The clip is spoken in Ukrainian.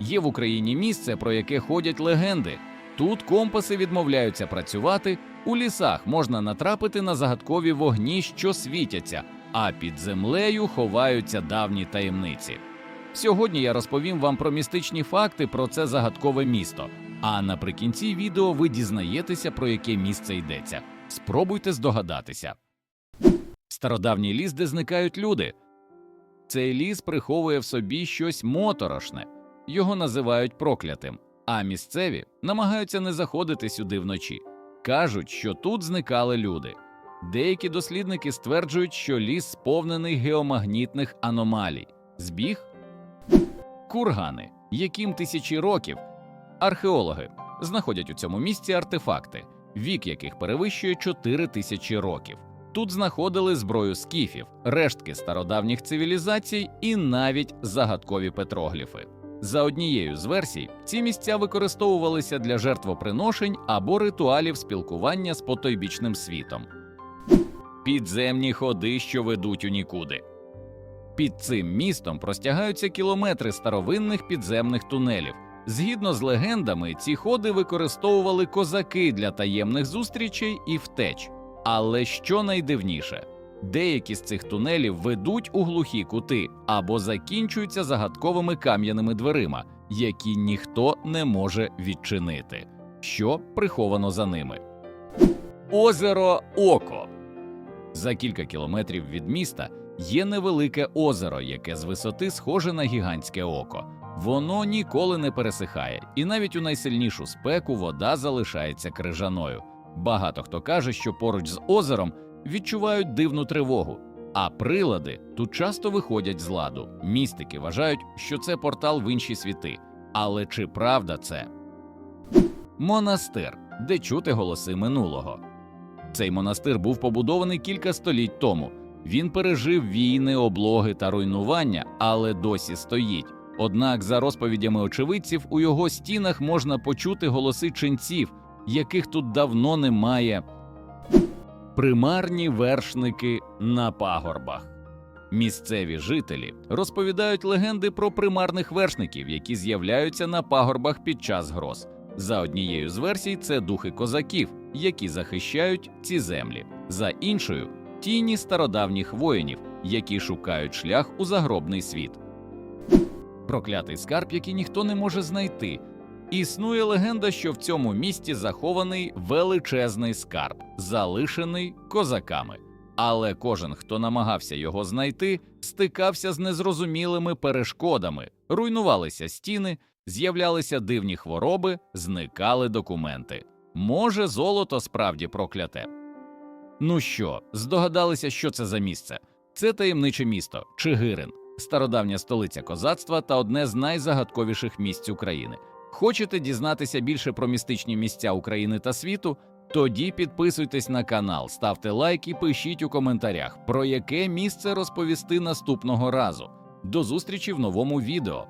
Є в Україні місце, про яке ходять легенди. Тут компаси відмовляються працювати, у лісах можна натрапити на загадкові вогні, що світяться, а під землею ховаються давні таємниці. Сьогодні я розповім вам про містичні факти про це загадкове місто. А наприкінці відео ви дізнаєтеся, про яке місце йдеться. Спробуйте здогадатися. Стародавній ліс, де зникають люди. Цей ліс приховує в собі щось моторошне, його називають проклятим, а місцеві намагаються не заходити сюди вночі. Кажуть, що тут зникали люди. Деякі дослідники стверджують, що ліс сповнений геомагнітних аномалій. Збіг кургани, яким тисячі років археологи знаходять у цьому місці артефакти, вік яких перевищує 4 тисячі років. Тут знаходили зброю скіфів, рештки стародавніх цивілізацій і навіть загадкові петрогліфи. За однією з версій, ці місця використовувалися для жертвоприношень або ритуалів спілкування з потойбічним світом. Підземні ходи, що ведуть у нікуди. Під цим містом простягаються кілометри старовинних підземних тунелів. Згідно з легендами, ці ходи використовували козаки для таємних зустрічей і втеч. Але що найдивніше, деякі з цих тунелів ведуть у глухі кути або закінчуються загадковими кам'яними дверима, які ніхто не може відчинити. Що приховано за ними? Озеро Око. За кілька кілометрів від міста є невелике озеро, яке з висоти схоже на гігантське око. Воно ніколи не пересихає, і навіть у найсильнішу спеку вода залишається крижаною. Багато хто каже, що поруч з озером відчувають дивну тривогу, а прилади тут часто виходять з ладу. Містики вважають, що це портал в інші світи. Але чи правда це? Монастир, де чути голоси минулого. Цей монастир був побудований кілька століть тому. Він пережив війни, облоги та руйнування, але досі стоїть. Однак, за розповідями очевидців, у його стінах можна почути голоси ченців, яких тут давно немає. Примарні вершники на пагорбах. Місцеві жителі розповідають легенди про примарних вершників, які з'являються на пагорбах під час гроз. За однією з версій, це духи козаків, які захищають ці землі. За іншою тіні стародавніх воїнів, які шукають шлях у загробний світ. Проклятий скарб, який ніхто не може знайти. Існує легенда, що в цьому місті захований величезний скарб, залишений козаками. Але кожен, хто намагався його знайти, стикався з незрозумілими перешкодами, руйнувалися стіни, з'являлися дивні хвороби, зникали документи. Може, золото справді прокляте. Ну що, здогадалися, що це за місце? Це таємниче місто Чигирин, стародавня столиця козацтва та одне з найзагадковіших місць України. Хочете дізнатися більше про містичні місця України та світу? Тоді підписуйтесь на канал, ставте лайк і пишіть у коментарях, про яке місце розповісти наступного разу. До зустрічі в новому відео.